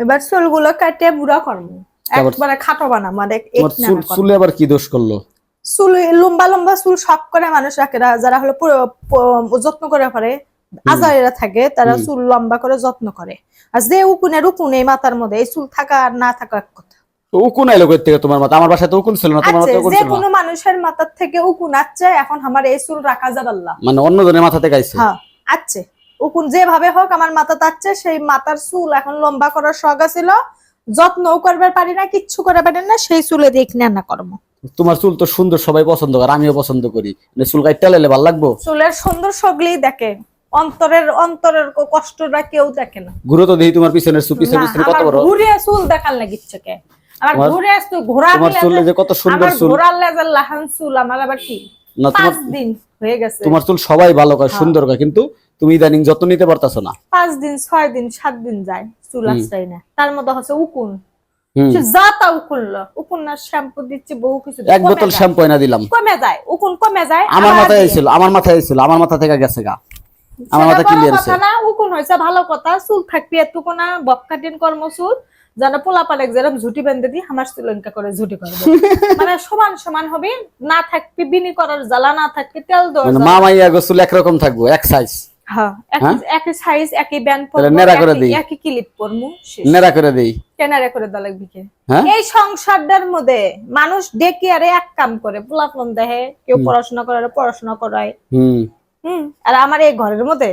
এবার চুলগুলো কাটে বুড়া করব। একবারে খাটো বানাবো আর চুল আবার কি দোষ করল? চুল লম্বা লম্বা চুল শখ করে মানুষ রাখে যারা হলো যত্ন করে পারে আজারেরা থাকে তারা চুল লম্বা করে যত্ন করে। আর যে উকুনের উকুন এই মাথার মধ্যে এই চুল থাকা আর না থাকা এক কথা। উকুন আইলো কই থেকে তোমার মাথা? আমার বাসায় তো উকুন ছিল না তোমার মাথায় উকুন যে কোনো মানুষের মাথার থেকে উকুন আছে এখন আমার এই চুল রাখা যাবে না মানে অন্যজনের মাথা থেকে আইছে হ্যাঁ আছে। উকুন যেভাবে হোক আমার মাথা তাচ্ছে সেই মাথার চুল এখন লম্বা করার শখ ছিল যত্নও করবার পারি না কিচ্ছু করে পারি না সেই চুলে দেখ না কর্ম তোমার চুল তো সুন্দর সবাই পছন্দ করে আমিও পছন্দ করি। মানে চুল কাটতে ভালো লাগবো? চুলের সুন্দর সগলি দেখে। অন্তরের অন্তরের কষ্টটা কেউ দেখে না। ঘুরে তো দেখি তোমার পিছনের চুল পিছনে না, পিছনে কত বড়? ঘুরে চুল দেখার লাগিচ্ছে কে? আমার তোমার- ঘুরে চুল ঘোরা তোমার চুলে যে কত সুন্দর চুল। ঘোরার লেজার লাহান চুল আমার আবার কি? না তোমার দিন হয়ে গেছে। তোমার চুল সবাই ভালো কয় হ্যাঁ। সুন্দর কয় কিন্তু তুমি ইদানিং যত্ন নিতে পারতাছো না। পাঁচ দিন ছয় দিন সাত দিন যায় চুল আসটাই না। তার মধ্যে হচ্ছে উকুন। যা তা উকুনলো উকুন শ্যাম্পু দিচ্ছে বহু কিছু এক বোতল শ্যাম্পু এনে দিলাম। কমে যায় উকুন কমে যায় আমার মাথায় দিয়ে। আমার মাথায় আইছিল আমার মাথা থেকে গেছে গা। আমার মাথা ক্লিয়ার কথা না উকুন হয়েছে ভালো কথা চুল থাকবি এতটুকু না পোলা পালেক যেরকম ঝুটি বেঁধে দিই আমার চুলঙ্কা করে ঝুটি করবে। মানে সমান সমান হবে না থাকবি বিনি করার জ্বালা না থাকবি তেল দেওয়ার মানে। মা মাইয়া গো চুল একরকম থাকব এক সাইজ হ্যাঁ একই- একই সাইজ একই ব্যান্ড নেড়া করে একই- একই ক্লিপ পরমু নেড়া করে দেই। কেনারে করে দেওয়া লাগবে কে? হ্যাঁ? এই সংসারটার মধ্যে মানুষ ডেকে আরে এক কাম করে পোলাপন দেহে কেউ পড়াশোনা করে পড়াশোনা করায়। হুম। হুম আর আমার এই ঘরের মধ্যে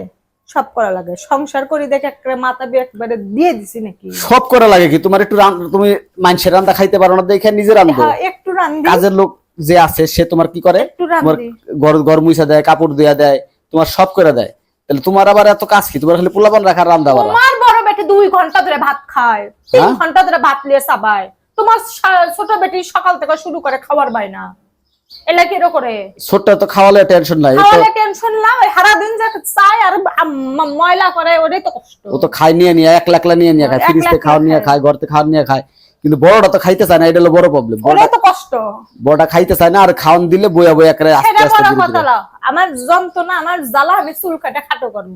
সব করা লাগে। সংসার করি দেখে একটা মাথা দিয়ে একবারে দিয়ে দিছি নাকি? সব করা লাগে কি? তোমার একটু তুমি মানুষের রান্না খাইতে পারো না দেখে নিজে রান্ধো। হ্যাঁ, একটু রান্ধি। কাজের লোক যে আছে সে তোমার কি করে? একটু তোমার ঘর ঘর মুইসা দেয় কাপড় ধুয়া দেয় তোমার সব করে দেয়। তাহলে তোমার আবার এত কাজ কি? তোমার খালি পোলাপান রাখার রান্দা বাড়া তোমার বড় বেটি দুই ঘণ্টা ধরে ভাত খায়। তিন হ্যাঁ? ঘণ্টা ধরে ভাত লিয়ে চাবায়। তোমার সা- ছোট বেটি সকাল থেকে শুরু করে খাবার পায় না। এলা কি করে? ছোট্ট তো খাওয়ালে টেনশন নাই ও তো- খাওয়ালে টেনশন না ওই সারা দিন যা চায় আর আম- ময়লা করে ওটাই তো কষ্ট। ও তো খাই নিয়ে নিয়ে এক নিয়ে নিয়ে খায় এক ফ্রিজ লাখলা খাওয়ার নিয়ে খায়। খায় ঘর থেকে নিয়ে খায়। কিন্তু বড়টা তো খাইতে চায় না এটা হলো বড় প্রবলেম ওটাই তো কষ্ট। বড়টা খাইতে চায় না আর খাওয়ান দিলে বয়া বয়া করে আস্তে আস্তে ধীরে ধীরে। না। আমার যন্ত্রণা আমার জ্বালা আমি চুল কাটে খাটো কর্ম।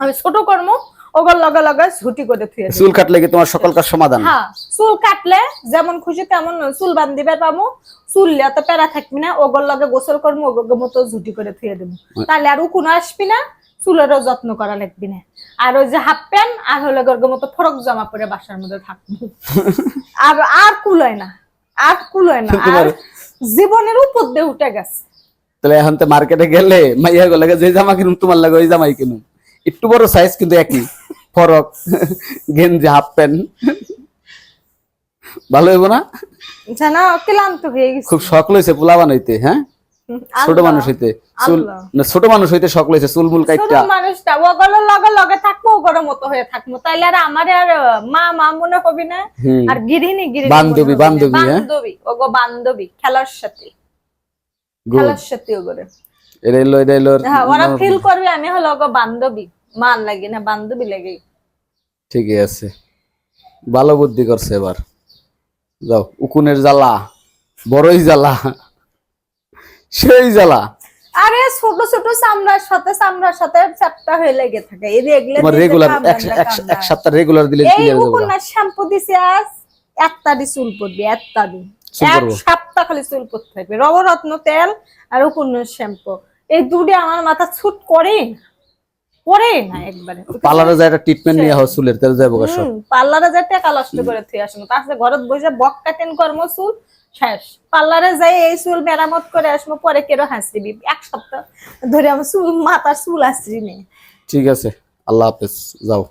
আমি ছোট কর্ম ওগুলো লগে লগে ঝুটি করে থুয়ে দিই। চুল কাটলে কি তোমার সকলকার সমাধান? হ্যাঁ চুল কাটলে যেমন খুশি তেমন চুল বান্ধিবার পাবো চুল এত প্যারা থাকবি না ওগর লগে গোসল করব ওগর মতো ঝুটি করে থুয়ে দেবো তাহলে আর উকুন আসবি না চুলেরও যত্ন করা লাগবি না। আর ওই যে হাফ প্যান্ট আর হলে গর্গ মতো ফরক জামা পরে বাসার মধ্যে থাকব। আর আর কুলয় না। আর কুলয় না। আর জীবনের উপর দিয়ে উঠে গেছে। তাহলে এখন তো মার্কেটে গেলে মাইয়া গো লাগে যে জামা কিনুম তোমার লাগে ওই জামাই কিনুম। একটু বড় সাইজ কিন্তু একই। ফরক গেঞ্জি হাফ প্যান্ট ভালো হইব না? জানা ক্লান্ত হয়ে গেছে। খুব শখ লইছে পোলা বানাইতে হ্যাঁ? ছোট মানুষ হইতে চুল। না ছোট মানুষ হইতে শখ লইছে চুল মুল ছোট কাইটটা মানুষটা ওগুলোর লগে লগে থাকব ও ওগুলোর মতো হয়ে থাকব। তাইলে আর আমার আর মা মা মনে হবি না? আর গিরিনি গিরিনি বান্ধবী, বান্ধবী, হ্যাঁ? বান্ধবী ওগো বান্ধবী খেলার সাথে। খেলার সাথে ওগরে। এটা এলো এটা এলো হ্যাঁ ওরা ফিল করবে আমি হলো ওগো বান্ধবী মান লাগি না বান্ধবী লাগে। ঠিকই আছে। ভালো বুদ্ধি করছে এবার। যাও উকুনের জ্বালা বড়ই জ্বালা। সেই জ্বালা। আরে ছোট ছোট চামড়ার সাথে চামড়ার সাথে চ্যাপটা হয়ে লেগে থাকে। এই রেগুলার রেগুলার এক সপ্তাহ রেগুলার দিলে এই ক্লিয়ার হয়ে যাবে? উপন্যাস শ্যাম্পু দিছে আজ একটাদি চুল পড়বে একটাদি চুল এক সপ্তাহ খালি চুল পড়তে থাকবে। রবরত্ন তেল আর উপন্যাস শ্যাম্পু। এই দুটি আমার মাথা ছুট করে করে না একবারে। পার্লারে যায় একটা ট্রিটমেন্ট নিয়ে হয় চুলের তেল যাব গা সব। পার্লারে যে টাকা নষ্ট করে থুই আসব তার সাথে ঘরত বসে বক কাটেন কর্ম চুল শেষ। পার্লারে যাই এই চুল মেরামত করে আসব, পরে কেরো হাসিবি এক সপ্তাহ ধরে আমার চুল, মাথার চুল আসছি নেই ঠিক আছে, আল্লাহ হাফেজ, যাও।